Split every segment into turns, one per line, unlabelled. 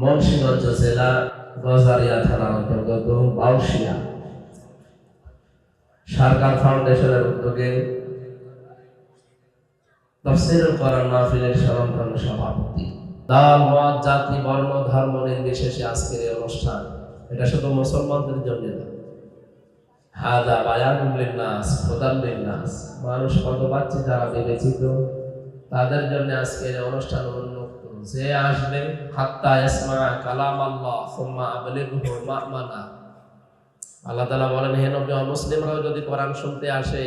মুন্সিগঞ্জ জেলা গজারিয়া থানার অন্তর্গত বাউসিয়া সরকার ফাউন্ডেশনের উদ্যোগে তফসিরুল কোরআন মাহফিলের সভাপতি দল মত জাতি, বর্ণ, ধর্ম নির্বিশেষে আজকের এই অনুষ্ঠান, এটা শুধু মুসলমানদের জন্য না। বায়ানুল লিন্নাস লিন্নাস। মানুষ কত পাচ্ছে যারা বিবেচিত, তাদের জন্য আজকের অনুষ্ঠান উন্মুক্ত যে আসবে হাত্তা ইসমা কালাম আল্লাহ সুম্মা আবলিগহু মা'মানা। আল্লাহ তাআলা বলেন, হে নবী মুসলিমরাও যদি কোরআন শুনতে আসে,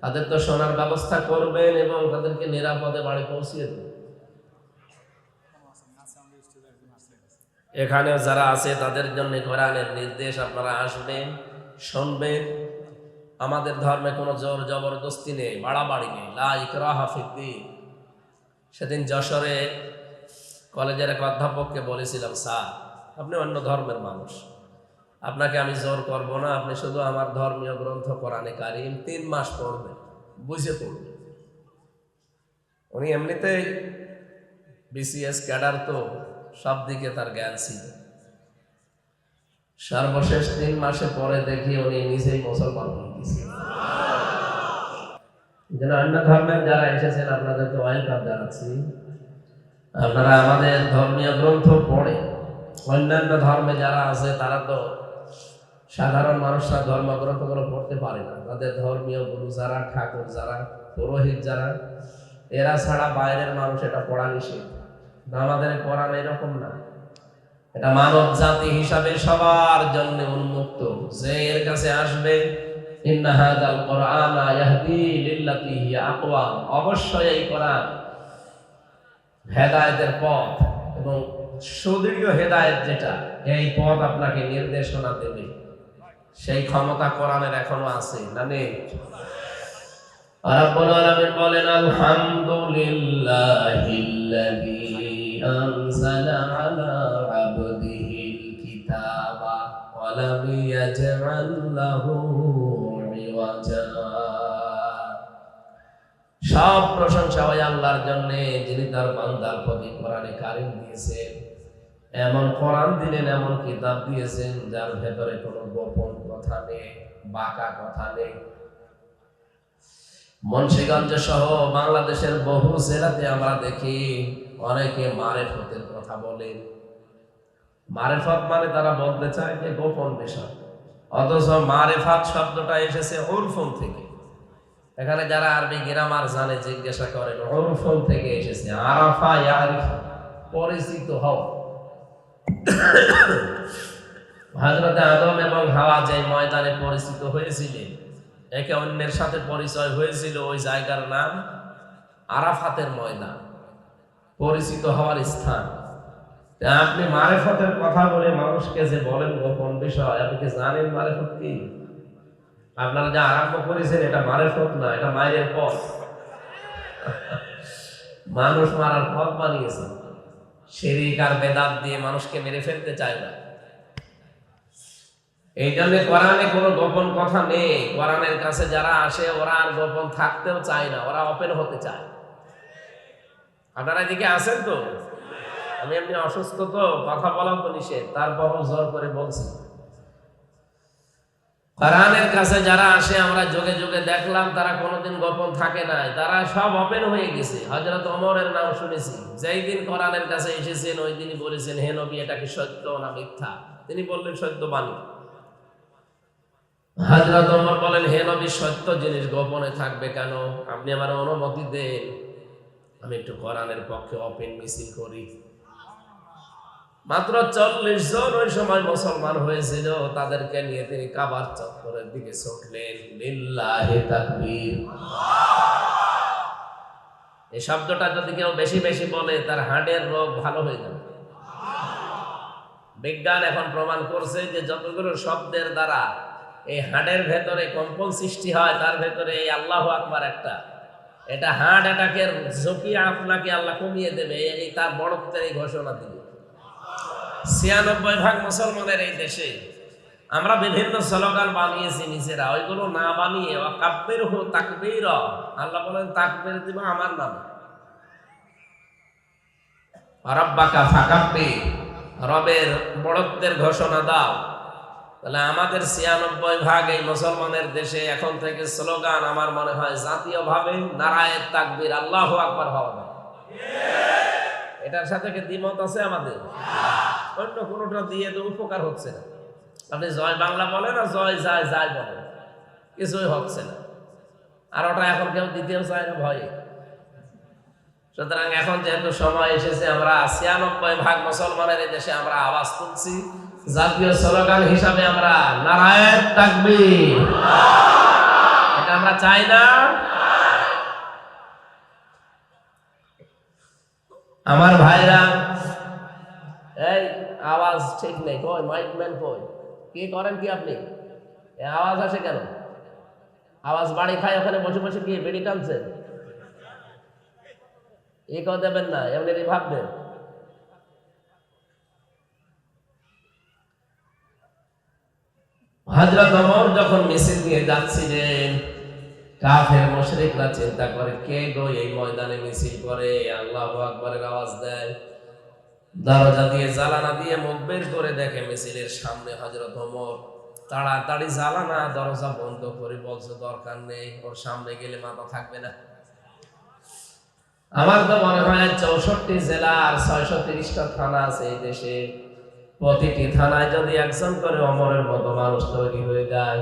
তাদের তো শোনার ব্যবস্থা করবেন এবং তাদেরকে নিরাপদে বাড়ি পৌঁছিয়ে দেবেন। এখানেও যারা আছে, তাদের জন্য কোরআনের নির্দেশ আপনারা আসবেন, শুনবেন। আমাদের ধর্মে কোনো জোর জবরদস্তি নেই, বাড়াবাড়ি নেই। লা ইকরাহা ফিদ্দিন। সেদিন যশোরে কলেজের এক অধ্যাপককে বলেছিলাম, স্যার, আপনি অন্য ধর্মের মানুষ। আপনাকে আমি জোর করব না, আপনি শুধু আমার ধর্মীয় গ্রন্থ, কোরআনে কারিম তিন মাস পড়বেন, বুঝে পড়বেন। উনি এমনিতেই বিসিএস ক্যাডার তো, সব দিকে তার জ্ঞান ছিল। সর্বশেষ তিন মাসে পরে দেখি উনি নিজেই মুসলমান হয়ে গেছে। যেন অন্য ধর্মের যারা এসেছেন, আপনাদেরকে ওয়েলকাম জানাচ্ছি। আপনারা আমাদের ধর্মীয় গ্রন্থ পড়ে, অন্যান্য ধর্মে যারা আছে, তারা তো সাধারণ মানুষরা ধর্মগ্রন্থগুলো পড়তে পারে না। তাদের ধর্মীয় গুরু যারা, ঠাকুর যারা, পুরোহিত যারা, এরা ছাড়া বাইরের মানুষ এটা পড়া নিষেধ। আমাদের কোরআন এরকম না। এটা মানব জাতি হিসাবে সবার জন্য উন্মুক্ত। যে এর কাছে আসবে অবশ্যই এই কোরআন হেদায়েতের পথ এবং সুদৃঢ় হেদায়েত যেটা, এই পথ আপনাকে নির্দেশনা দেবে। সেই ক্ষমতা কোরআনের এখনও আছে, না নেই? আলামিন বলেন আলহামদুলিল্লাহিল্লাযী সব প্রশংসা ওই আল্লাহর জন্য, যিনি তার বান্দার প্রতি কোরআনে কারিম দিয়েছেন। এমন কোরআন দিলেন, এমন কিতাব দিয়েছেন, যার ভেতরে কোনো গোপন কথা নেই, বাঁকা কথা নেই। মুন্সিগঞ্জ সহ বাংলাদেশের বহু জেলাতে আমরা দেখি, অনেকে মারেফতের কথা বলেন। মারেফত মানে তারা বলতে চায় যে গোপন বিষয়। অথচ মারেফাত শব্দটা এসেছে উরফুন থেকে। এখানে যারা আরবি গ্রামার জানে, জিজ্ঞাসা করেন উরফুন থেকে এসেছে, আরাফা, ইয়ারিফ, পরিচিত হও। হযরত আদম এবং হাওয়া যে ময়দানে পরিচিত হয়েছিলেন, একে অন্যের সাথে পরিচয় হয়েছিল ওই জায়গার নাম আরাফাতের ময়দান, পরিচিত হওয়ার স্থান। আপনি মারেফতের কথা বলে মানুষকে যে বলেন গোপন বিষয়, আপনি কি জানেন মারেফত কি? আপনারা যা আরম্ভ করেছেন, এটা মারেফত না, এটা মায়ের পথ। মানুষ মারার পথ বানিয়েছে। শিরিক আর বেদাত দিয়ে মানুষকে মেরে ফেলতে চায় না। এই জন্য কোরআনে কোনো গোপন কথা নেই। কোরআনের কাছে যারা আসে, ওরা আর গোপন থাকতেও চায় না, ওরা ওপেন হতে চায়। আপনারা এদিকে আছেন তো? আমি এমনি অসুস্থ তো, কথা বলাও তো নিষেধ। তারপরও জোর করে বলছি। কোরআনের কাছে যারা আসে, আমরা যোগে যোগে দেখলাম তারা কোনোদিন গোপন থাকে নাই। তারা সব ওপেন হয়ে গেছে। হজরত ওমরের নাম শুনেছি। যেই দিন কোরআনের কাছে এসেছেন, ওই দিনই বলেছেন, হে নবী, এটা কি সত্য না মিথ্যা? তিনি বললেন সত্য বাণী হাজরত ওমর বলেন, হে নবী, সত্য জিনিস গোপনে থাকবে কেন? আপনি আমার অনুমতি দেন। আমি একটু কোরআনের পক্ষে ওপেন মিছিল করি। মাত্র চল্লিশ জন ওই সময় মুসলমান হয়েছিল। তাদেরকে নিয়ে তিনি কাবার চত্বরের দিকে ছুটলেন এই শব্দটা যদি কেউ বেশি বেশি বলে, তার হার্টের রোগ ভালো হয়ে যাবে। বিজ্ঞান এখন প্রমাণ করছে যে যতগুলো শব্দের দ্বারা এই হার্টের ভেতরে কম্পন সৃষ্টি হয়, তার ভেতরে এই আল্লাহ আকবার একটা। এটা হার্ট অ্যাটাকের ঝুঁকি আপনাকে আল্লাহ কমিয়ে দেবে, এই তার বড়ত্বের এই ঘোষণা দিবে। ছিয়ানব্বই ভাগ মুসলমানের এই দেশে আমরা বিভিন্ন স্লোগান বানিয়েছি নিজেরা। ওইগুলো না বানিয়ে কাব্যের হো তাকবীর, আল্লাহ বলেন, তাকবীর দিব আমার নামে। রব্বাকা রবের বড়ত্বের ঘোষণা দাও। তাহলে আমাদের ছিয়ানব্বই ভাগ এই মুসলমানের দেশে এখন থেকে স্লোগান আমার মনে হয় জাতীয়ভাবে নারায়ের তাকবীর, আল্লাহ আকবার হওয়া। এটার সাথে কি দ্বিমত আছে আমাদের? অন্য কোনোটা দিয়ে তো উপকার হচ্ছে না। আপনি জয় বাংলা বলেন আর জয় যায় যায় বলেন। কিছুই হচ্ছে না। আর ওটা এখন কেউ দ্বিতীয় চায় না ভয়ে। সুতরাং এখন যেহেতু সময় এসেছে, আমরা ছিয়ানব্বই ভাগ মুসলমানের এই দেশে আমরা আওয়াজ তুলছি। জাতীয় স্লোগান হিসাবে আমরা নারায়ণ তাকবীর। এটা আমরা চাই না। আমার ভাইরা আওয়াজ ঠিক নেই। কই মাইক ম্যান কই? কি করেন কি আপনি? আওয়াজ আসে কেন? আওয়াজ বাড়ি খায়, ওখানে বসে বসে কি বেড়ি টানছেন এ কেউ দেবেন না, এমনি ভাববেন। হজরত ওমর যখন মিছিল নিয়ে যাচ্ছিলেন, কাফের চিন্তা করে, কে গো এই ময়দানে মিছিল করে? আল্লাহু আকবারের আওয়াজ দেয়। দরজা দিয়ে জ্বালানা দিয়ে মুখ বের করে দেখে মিছিলের সামনে হজরত ওমর। তাড়াতাড়ি জ্বালানা, দরজা বন্ধ করে বলছে, দরকার নেই, ওর সামনে গেলে মাথা থাকবে না। আমার তো মনে হয় চৌষট্টি জেলা আর ছয়শো তিরিশটা থানা আছে এই দেশে। প্রতিটি থানায় যদি একজন করে অমরের মতো মানুষ তৈরি হয়ে যায়,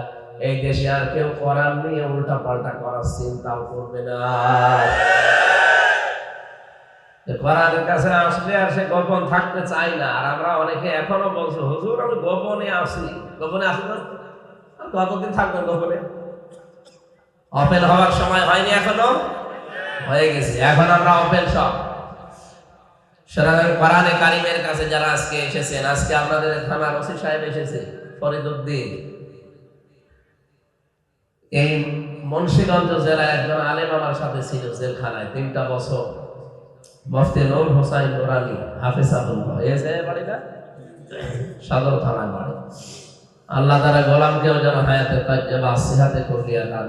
এই দেশে আর কেউ করার নিয়ে উল্টা পাল্টা করার চিন্তাও করবে না। কোরআনের কাছে আসলে আর সে গোপন থাকতে চাই না। আর আমরা অনেকে এখনও বলছি, হুজুর, আমি গোপনে আসি গোপনে আসি না কতদিন থাকবেন গোপনে? ওপেন হওয়ার সময় হয়নি এখনও? হয়ে গেছে। এখন আমরা ওপেন সব। সুতরাং কোরআনে কারিমের কাছে যারা আজকে এসেছেন, আজকে আপনাদের থানার ওসি সাহেব এসেছে ফরিদুদ্দিন এই মুন্সিগঞ্জ জেলায় একজন আলেম আমার সাথে ছিল জেলখানায়, তিনটা বছর। মফতি হোসাইন নুরানি হাফিজ আবুল্লাহ এই যে বাড়িটা? সদর থানায় বাড়ি। আল্লাহ তারা গোলামকেও যেন হায়াতে দান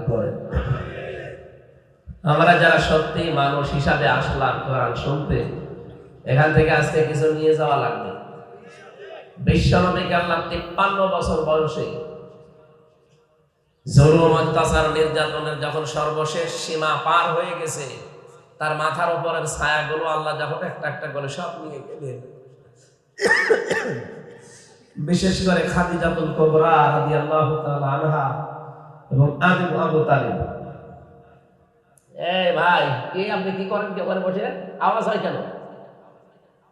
আমরা যারা সত্যি মানুষ হিসাবে আসলাম কোরআন শুনতে, এখান থেকে আজকে কিছু নিয়ে যাওয়া লাগবে। বিশ্বনবীকে আল্লাহ তিপ্পান্ন বছর বয়সে অত্যাচার, নির্যাতনের যখন সর্বশেষ সীমা পার হয়ে গেছে তার মাথার উপরের ছায়াগুলো আল্লাহ যখন একটা একটা করে সব নিয়ে গেলেন। বিশেষ করে খাদিজাতুল কোবরা রাদিয়াল্লাহু তাআলা আনহা এবং আবু আবু তালিব। এই ভাই কি আপনি কি করেন কি ওখানে বসে? আওয়াজ হয় কেন?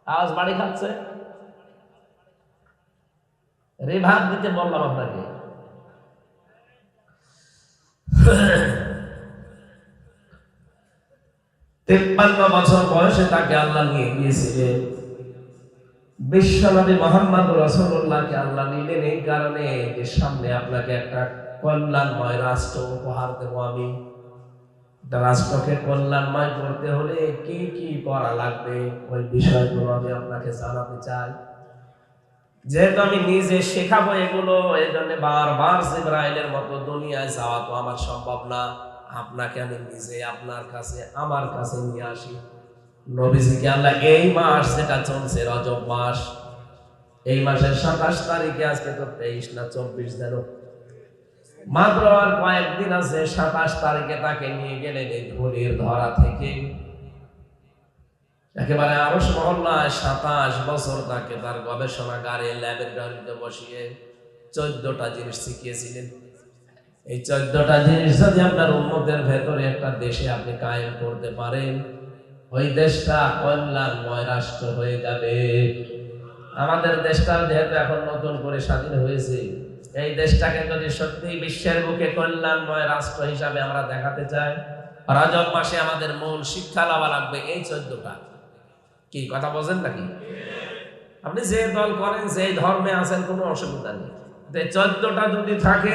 আওয়াজ বাড়ি খাচ্ছে? রিভাব দিতে বললাম আপনাকে। তেপ্পান্ন বছর বয়সে তাকে আল্লাহ নিয়ে গিয়েছিলেন। বিশ্বনবী মোহাম্মদ রসুল্লাহকে আল্লাহ নিলেন এই কারণে যে সামনে আপনাকে একটা কল্যাণময় রাষ্ট্র উপহার দেবো আমি। রাষ্ট্রকে কল্যাণময় করতে হলে কি কি করা লাগবে ওই বিষয়গুলো আমি আপনাকে জানাতে চাই। যেহেতু আমি নিজে শেখাবো এগুলো এই জন্য বারবার জিব্রাইলের মতো দুনিয়ায় যাওয়া তো আমার সম্ভব না। আপনাকে আমি নিজে আপনার কাছে, আমার কাছে নিয়ে আসি। নবীজিকে আল্লাহ এই মাস যেটা চলছে, রজব মাস, এই মাসের সাতাশ তারিখে, আজকে তো তেইশ না চব্বিশ যেন। মাত্র আর কয়েকদিন আছে, সাতাশ তারিখে তাকে নিয়ে গেলেন এই ধুলির ধরা থেকে। একেবারে আরস মহল্লায় সাতাশ বছর তাকে তার গবেষণাগারে ল্যাবরেটরিতে বসিয়ে চোদ্দটা জিনিস শিখিয়েছিলেন। এই চোদ্দটা জিনিস যদি আপনার উন্নতের ভেতরে একটা দেশে আপনি কায়েম করতে পারেন, ওই দেশটা কল্যাণময় রাষ্ট্র হয়ে যাবে। আমাদের দেশটা যেহেতু এখন নতুন করে স্বাধীন হয়েছে, এই দেশটাকে যদি সত্যি বিশ্বের বুকে কল্যাণময় রাষ্ট্র হিসাবে আমরা দেখাতে চাই, রজব মাসে আমাদের মূল শিক্ষা লাভা লাগবে এই চোদ্দটা। কি, কথা বলছেন নাকি? আপনি যে দল করেন, যে ধর্মে আছেন, কোনো অসুবিধা নেই। চোদ্দটা যদি থাকে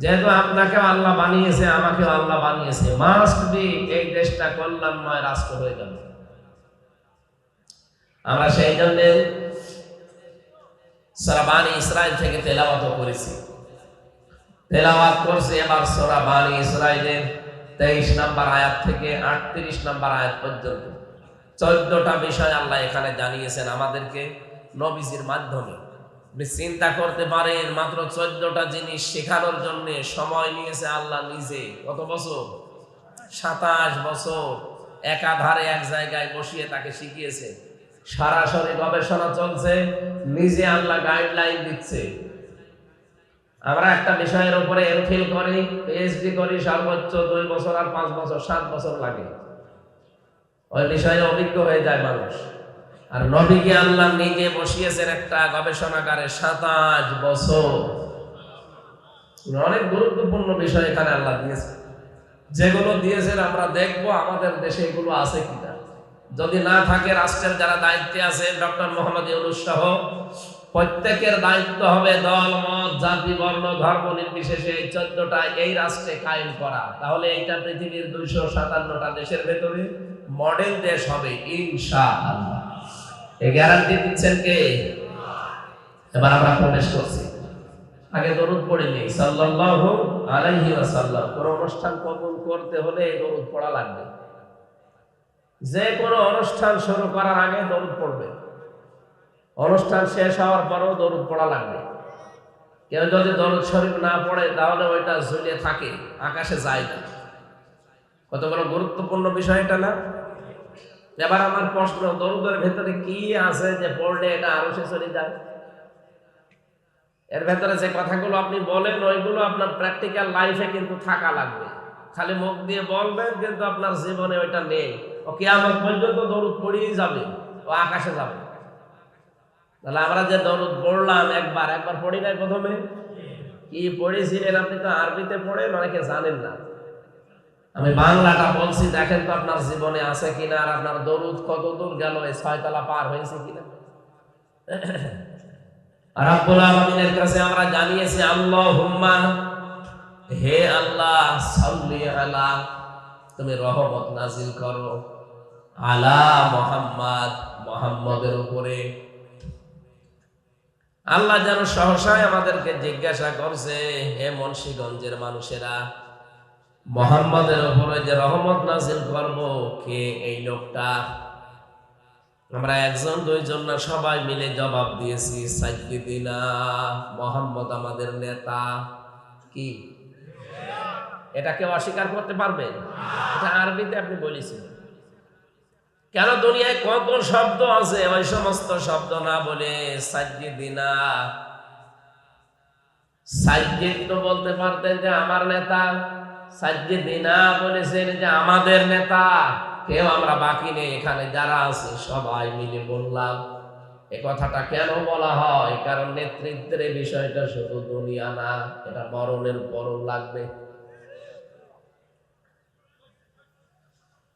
যেহেতু আপনাকে আল্লাহ বানিয়েছে আমাকে আল্লাহ বানিয়েছে মাস্ট বি এই দেশটা কল্যাণময় রাষ্ট্র হয়ে যাবে আমরা সেই জন্যে সারা বাণী ইসরায়েল থেকে তেলাওয়াত করেছি। তেলাওয়াত করছি এবার সোরা বাণী ইসরায়েলের তেইশ নাম্বার আয়াত থেকে আটত্রিশ নাম্বার আয়াত পর্যন্ত। চোদ্দটা বিষয় আল্লাহ এখানে জানিয়েছেন আমাদেরকে নবীজির মাধ্যমে। চিন্তা করতে পারেন, মাত্র চোদ্দটা জিনিস শেখানোর জন্য সময় নিয়েছে আল্লাহ নিজে। কত বছর? সাতাশ বছর। একাধারে এক জায়গায় বসিয়ে তাকে শিখিয়েছে। সরাসরি গবেষণা চলছে, নিজে আল্লাহ গাইডলাইন দিচ্ছে। আমরা একটা বিষয়ের উপরে এমফিল করি পিএইচডি করি, সর্বোচ্চ দুই বছর আর পাঁচ বছর, সাত বছর লাগে। ওই বিষয়ে অভিজ্ঞ হয়ে যায় মানুষ। আর নবীকে আল্লাহ নিজে বসিয়েছেন একটা গবেষণাগারে সাতাশ বছর। অনেক গুরুত্বপূর্ণ বিষয় এখানে আল্লাহ দিয়েছে যেগুলো দিয়েছেন আমরা দেখব আমাদের দেশে এগুলো আছে কিনা। যদি না থাকে রাষ্ট্রের যারা দায়িত্বে আছেন ডক্টর মোহাম্মদ ইউনুস সহ, প্রত্যেকের দায়িত্ব হবে দল, মত, জাতি, বর্ণ, ধর্ম নির্বিশেষে এই চোদ্দটা এই রাষ্ট্রে কায়েম করা। তাহলে এইটা পৃথিবীর দুইশো সাতান্নটা দেশের ভেতরে মডেল দেশ হবে ইনশা আল্লাহ এই গ্যারান্টি দিচ্ছেন কে? এবার আমরা প্রবেশ করছি। আগে দরুদ পড়িনি সাল্লাল্লাহু আলাইহি ওয়াসাল্লাম। কোন অনুষ্ঠান কবুল করতে হলে দরুদ পড়া লাগবে। যে কোনো অনুষ্ঠান শুরু করার আগে দরুদ পড়বে। অনুষ্ঠান শেষ হওয়ার পরেও দরুদ পড়া লাগবে। কেউ যদি দরুদ শরীফ না পড়ে, তাহলে ওইটা ঝুলিয়ে থাকে, আকাশে যায় না। কত বড় গুরুত্বপূর্ণ বিষয় এটা না? এবার আমার প্রশ্ন, দরুদের ভেতরে কি আছে যে পড়লে এটা আরও সে চলে যায়? এর ভেতরে যে কথাগুলো আপনি বলেন, ওইগুলো আপনার প্র্যাকটিক্যাল লাইফে কিন্তু থাকা লাগবে। খালি মুখ দিয়ে বলবেন, কিন্তু আপনার জীবনে ওইটা নেই। ও কে কেয়ামত পর্যন্ত দরুদ পড়িয়েই যাবে, ও আকাশে যাবে। তাহলে আমরা যে দরুদ পড়লাম একবার একবার পড়ি নাই প্রথমে? কি পড়েছিলেন আপনি তো আরবিতে পড়েন, অনেকে জানেন না। আমি বাংলাটা বলছি, দেখেন তো আপনার জীবনে আছে কিনা আর আপনার দরুদ কত দূর গেল, এই ছয়তলা পার হয়েছে কিনা? কাছে আমরা জানিয়েছি হে আল্লাহ আলা, তুমি রহমত নাজিল করো। আলা মোহাম্মদ, মোহাম্মদের উপরে। আল্লাহ যেন সহসায় আমাদেরকে জিজ্ঞাসা করছে, হে মুন্সিগঞ্জের মানুষেরা মোহাম্মদের উপরে যে রহমত নাজিল করব, কে এই লোকটা? আমরা একজন, দুইজন না, সবাই মিলে জবাব দিয়েছি সাইদিনা মোহাম্মদ আমাদের নেতা। কি? এটা কেউ অস্বীকার করতে পারবে? এটা আরবিতে আপনি বলেছেন। কেন দুনিয়ায় কত শব্দ আছে, ওই সমস্ত শব্দ না বলে সাইদিনা সাইজিদ তো বলতে পারতেন যে আমার নেতা। সাইদিনা বলেছেন যে আমাদের নেতা, কেউ আমরা বাকি নেই, এখানে যারা আছে সবাই মিলে বললাম। এ কথাটা কেন বলা হয়? কারণ নেতৃত্বের বিষয়টা শুধু দুনিয়া না, এটা মরণের পরও লাগবে।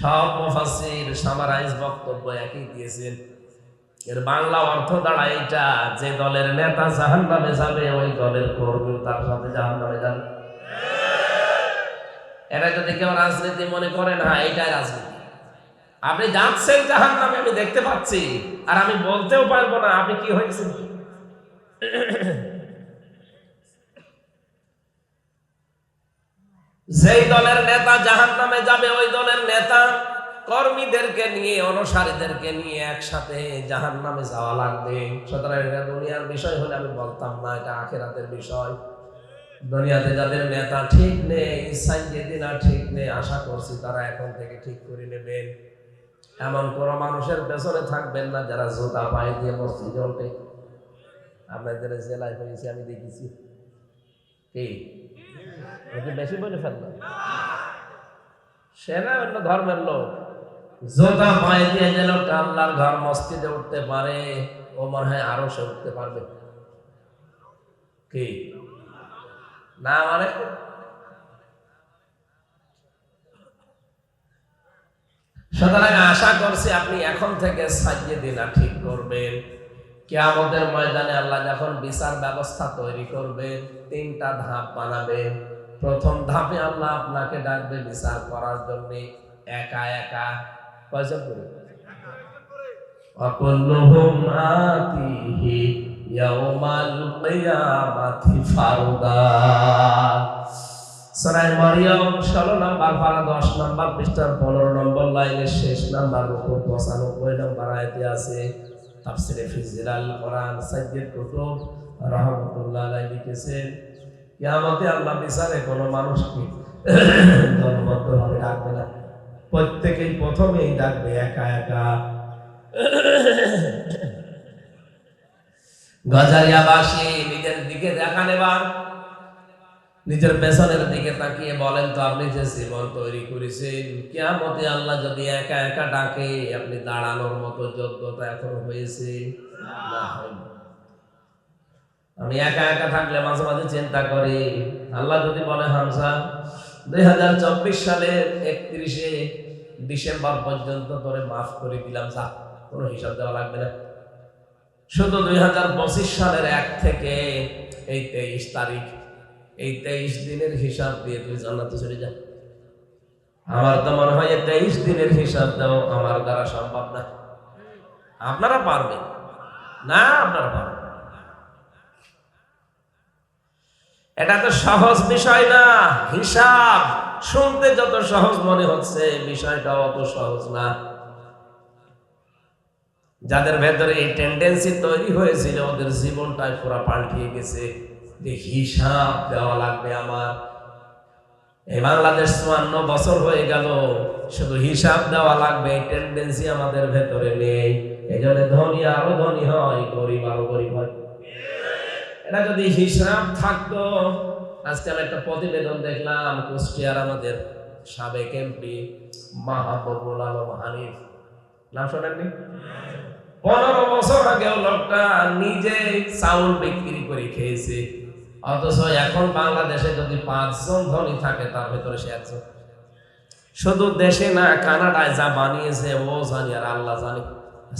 সব মুফাসসির সামারাইজ বক্তব্য একই দিয়েছেন। এর বাংলা অর্থ দাঁড়ায় এটা যে দলের নেতা জাহান্নামে যাবে, ওই দলের কর্মী তার সাথে জাহান্নামে যাবে। এটা যদি কেউ রাজনীতি মনে করেন হ্যাঁ এইটাই রাজনীতি। আপনি যাচ্ছেন জাহান নামে আমি দেখতে পাচ্ছি, আর আমি বলতেও পারব না, আপনি কি হয়েছেন? যেই দলের নেতা জাহান নামে যাবে, ওই দলের নেতা কর্মীদেরকে নিয়ে, অনুসারীদেরকে নিয়ে একসাথে জাহান নামে যাওয়া লাগবে। সুতরাং এটা দুনিয়ার বিষয় হলে আমি বলতাম না, এটা আখেরাতের বিষয়। দুনিয়াতে যাদের নেতা ঠিক নেই সাইয়েদিনা ঠিক নেই, আশা করছি তারা এখন থেকে ঠিক করে নেবেন। এমন কোনো মানুষের পেছনে থাকবেন না যারা জুতা পায়ে দিয়ে মসজিদে ওঠে আপনাদের জেলায় হয়েছে, আমি দেখেছি। কি? ওকে বেশি বলে ফেললাম সে না অন্য ধর্মের লোক। জোতা পায়ে দিয়ে লোকটা আল্লাহর ঘর মসজিদে উঠতে পারে ও মনে হয় আরও সে উঠতে পারবে। কি? না মানে? সুতরাং আশা করছি আপনি এখন থেকে সাজিয়ে দিনা ঠিক করবেন। কেয়ামতের ময়দানে আল্লাহ যখন বিচার ব্যবস্থা তৈরি করবে তিনটা ধাপ বানাবে প্রথম ধাপে আল্লাহ আপনাকে ডাকবে বিচার করার জন্য একা একা। কয়জন করে? আতিহি ইয়াউমাল কিয়ামাতি ফারদা। সূরা মারিয়াম 16 নম্বর পারা 10 নম্বর পৃষ্ঠা 15 নম্বর লাইনের শেষ নাম্বার উপর 95 নম্বর আয়াতে আছে। তাফসিরে ফিজিলাল কোরআন সাইয়্যিদ কুতুব আলাইহি লিখেছেন কিয়ামতে আল্লাহ বিচারে কোনো মানুষকে দলবদ্ধভাবে ডাকবে না। প্রত্যেকেই প্রথমেই ডাকবে, একা একা। গজারিয়াবাসী নিজের দিকে দেখা নেবার নিজের পেছনের দিকে তাকিয়ে বলেন তো, আপনি যে জীবন তৈরি করেছেন, কেয়ামতে আল্লাহ যদি একা একা ডাকে, আপনি দাঁড়ানোর মতো যোগ্যতা এখন হয়েছে? না, হয়নি। আমি একা একা থাকলে মাঝে মাঝে চিন্তা করি। আল্লাহ যদি বলে হামসা দুই হাজার চব্বিশ সালের একত্রিশে ডিসেম্বর পর্যন্ত তোরে মাফ করে দিলাম, যা, কোনো হিসাব দেওয়া লাগবে না। শুধু দুই হাজার পঁচিশ সালের এক থেকে এই তেইশ তারিখ, এই তেইশ দিনের হিসাব দিয়ে তুই জান্নাতে চলে যা। আমার তো মনে হয় তেইশ দিনের হিসাব দাও আমার দ্বারা সম্ভব না। আপনারা পারবেন? না, আপনারা পারবেন এটা তো সহজ বিষয় না। হিসাব। শুনতে যত সহজ মনে হচ্ছে বিষয়টা অত সহজ না। যাদের ভেতরে এই টেন্ডেন্সি তৈরি হয়েছিল, ওদের জীবনটাই পুরো পাল্টিয়ে গেছে। যে হিসাব দেওয়া লাগবে আমার। এই বাংলাদেশ চুয়ান্ন বছর হয়ে গেল, শুধু হিসাব দেওয়া লাগবে, এই টেন্ডেন্সি আমাদের ভেতরে নেই। এই জন্য ধনী আরও ধনী হয়, গরিব আরও গরিব হয়। এটা যদি হিসাব থাকতো, আজকে আমি একটা প্রতিবেদন দেখলাম, কুষ্টিয়ার আমাদের সাবেক এমপি মাহবুবুল আলম হানিফ। নাম শোনেননি? পনেরো বছর আগে লোকটা নিজে চাউল বিক্রি করে খেয়েছে। অথচ এখন বাংলাদেশে যদি পাঁচজন ধনী থাকে, তার ভেতরে সে একজন। শুধু দেশে না, কানাডায় যা বানিয়েছে, ও জানি আর আল্লাহ জানে।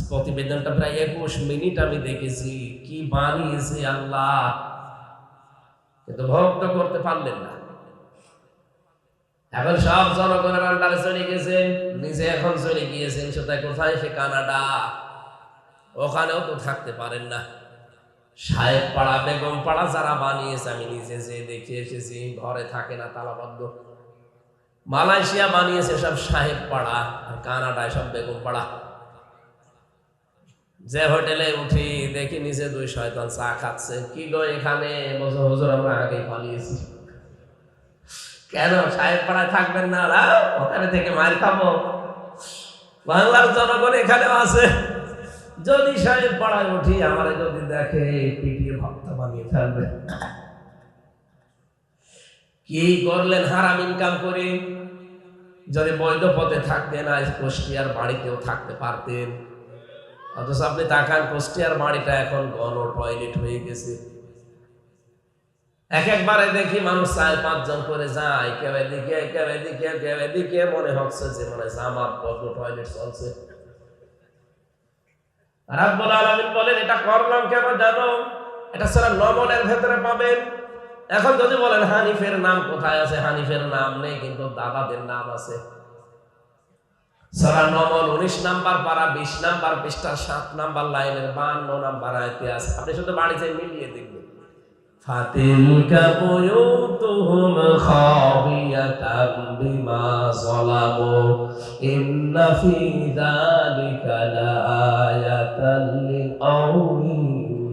প্রতিবেদনটা প্রায় একুশ মিনিট আমি দেখেছি। কি বানিয়েছে আল্লাহ? কিন্তু ভক্ত করতে পারলেন না। এখন সব জনগণের আন্ডারে চলে গেছে, নিজে এখন চলে গিয়েছেন সেটা কোথায়? সে কানাডা। ওখানেও তো থাকতে পারেন না। সাহেব পাড়া বেগম পাড়া যারা বানিয়েছে, আমি নিজে যে দেখে এসেছি, ঘরে থাকে না তালাবদ্ধ মালয়েশিয়া বানিয়েছে সব সাহেব পাড়া আর কানাডায় সব বেগম পাড়া যে হোটেলে উঠি, দেখি নিচে দুই শয়তান চা খাচ্ছে। কি গো এখানে? বছর হুজুর, আমরা আগেই পালিয়েছি। কেন? সাহেব পাড়ায় থাকবেন না? ওরা ওখানে থেকে মার খাব। বাংলার জনগণ এখানেও আছে। যদি সাহেব পাড়ায় উঠি, আমার যদি দেখে, পিটিয়ে ভক্ত বানিয়ে ফেলবে। কি করলেন? হারাম ইনকাম করে। যদি বৈধ পথে থাকতেন, আজ কুষ্টিয়ার বাড়িতেও থাকতে পারতেন। অথচ আপনি তাকান কুষ্টিয়ার বাড়িটা এখন গণ টয়লেট হয়ে গেছে। এক একবারে দেখি মানুষ চার পাঁচজন করে যায়, কেউ এদিকে কেউ এদিকে কেউ এদিকে, মনে হচ্ছে যে মানে জামাত বদ্ধ টয়লেট চলছে। রাব্বুল আলামিন বলেন, এটা করলাম কেন জানো? এটা সারা নমনের ভেতরে পাবেন? এখন যদি বলেন, হানিফের নাম কোথায় আছে? হানিফের নাম নেই, কিন্তু দাদাদের নাম আছে। সারা নমল উনিশ নাম্বার পারা বিশ নাম্বার পৃষ্ঠা সাত নাম্বার লাইনের বান্ন নাম্বার আয়তে আছে আপনি শুধু বাড়িতে মিলিয়ে দেখবেন فتلك بيوتهم خاوية بما ظلموا إن في ذلك لآية لقوم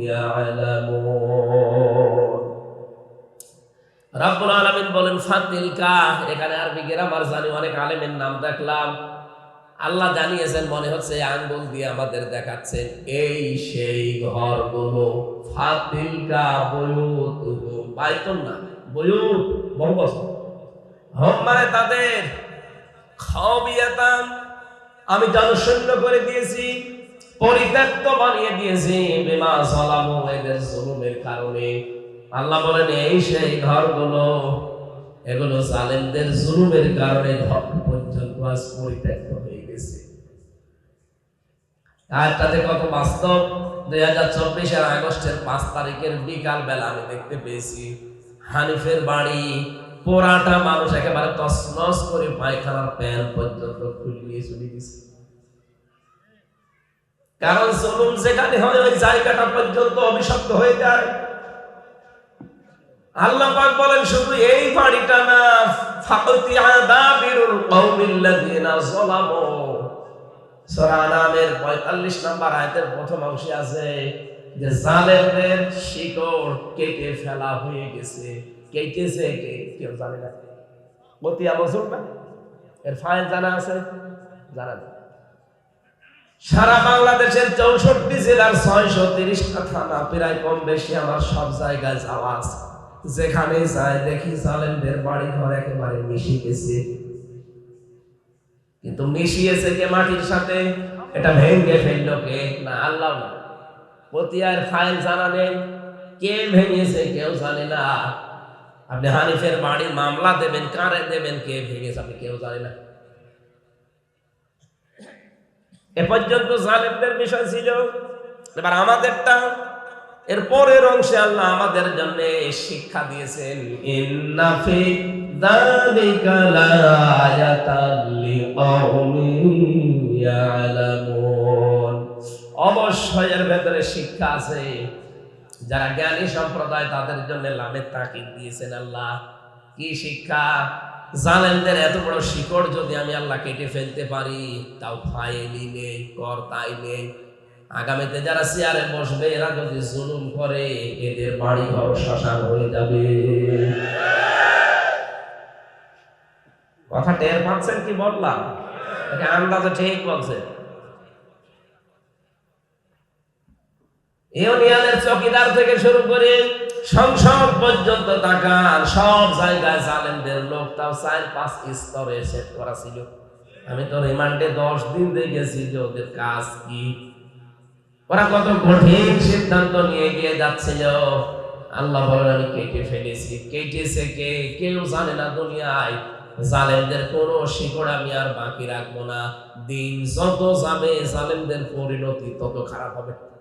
يعلمون রাব্বুল আলামিন বলেন ফাতিলকা এখানে আরবি গ্রামার জানি অনেক আলেমের নাম দেখলাম আল্লাহ জানিয়েছেন, মনে হচ্ছে আঙ্গুল দিয়ে আমাদের দেখাচ্ছেন এই সেই ঘরগুলো। ফাতিলকা বয়ুত না মানে তাদের আমি জনশূন্য করে দিয়েছি, পরিত্যক্ত বানিয়ে দিয়েছি বিমা সলামু এদের জুলুমের কারণে। আল্লাহ বলেন, এই সেই ঘরগুলো, এগুলো জালেমদের জুলুমের কারণে ঘর পর্যন্ত আজ পরিত্যক্ত হয়ে আর কত বাস্তব? দুই হাজার চব্বিশের আগস্টের পাঁচ তারিখের বিকাল বেলা আমি দেখতে পেয়েছি। হানিফের বাড়ি, পোড়াটা মানুষ একেবারে তসনস করে পায়খানার প্যান পর্যন্ত খুলিয়ে চলে গেছে। কারণ জুলুম যেখানে হয়, ওই জায়গাটা পর্যন্ত অভিশপ্ত হয়ে যায়। আল্লাহ পাক বলেন, শুধু এই বাড়িটা না ফাকতি আদাবিরুল কওমিল্লাযিনা যালামু। 45 নম্বর আয়াতের প্রথম অংশে আছে যে জালেমদের শিকড় কেটে ফেলা হয়ে গেছে। কেটেছে কে? কেউ জানে না। না? এর ফাইল জানা আছে? জানা সারা বাংলাদেশের চৌষট্টি জেলার ছয়শো তিরিশটা থানা প্রায় কম বেশি আমার সব জায়গায় যাওয়া আছে। যেখানে যায় দেখি জালেমদের বাড়ি ঘর একেবারে মিশে গেছে। কিন্তু মিশিয়েছে কে মাটির সাথে? এটা ভেঙে ফেলল কে? না, আল্লাহ না। পতিয়ার ফাইল জানা নেই। কে ভেঙেছে কেউ জানে না। আপনি হানিফের বাড়ির মামলা দেবেন, কারে দেবেন, কে ভেঙেছে আপনি কেউ জানে না। এ পর্যন্ত জালেমদের বিষয় ছিল। এবার আমাদেরটা, এর পরের অংশে আল্লাহ আমাদের জন্য শিক্ষা দিয়েছেন, ইন্না যালিকা লায়াতাল লিকাউমিন ইয়ালামুন অবশ্যই এর ভেতরে শিক্ষা আছে। যারা জ্ঞানী সম্প্রদায়, তাদের জন্য লাভের তাকিদ দিয়েছেন আল্লাহ। কি শিক্ষা? জালেমদের এত বড় শিকড় যদি আমি আল্লাহ কেটে ফেলতে পারি, তাও ফাইলি নেই কর তাই নেই। আগামীতে যারা চেয়ারে বসবে, এরা যদি জুলুম করে, এদের বাড়ি ঘর শ্মশান হয়ে যাবে। কথা টের পাচ্ছেন কি বললাম? আন্দাজে ঠিক বলছে। ইউনিয়নের চকিদার থেকে শুরু করে সংসদ পর্যন্ত তাকান সব জায়গায় জালেমদের লোক তাও চার পাঁচ স্তরে সেট করা ছিল। আমি তো রিমান্ডে দশ দিন দেখেছি যে ওদের কাজ কি। ওরা কত কঠিন সিদ্ধান্ত নিয়ে গিয়ে যাচ্ছিল। আল্লাহ বলেন, আমি কেটে ফেলেছি। কেটেছে কে? কেউ জানে না দুনিয়ায়। জালেমদের কোন শিকড় আমি আর বাকি রাখব না। দিন যত যাবে, জালেমদের পরিণতি তত খারাপ হবে।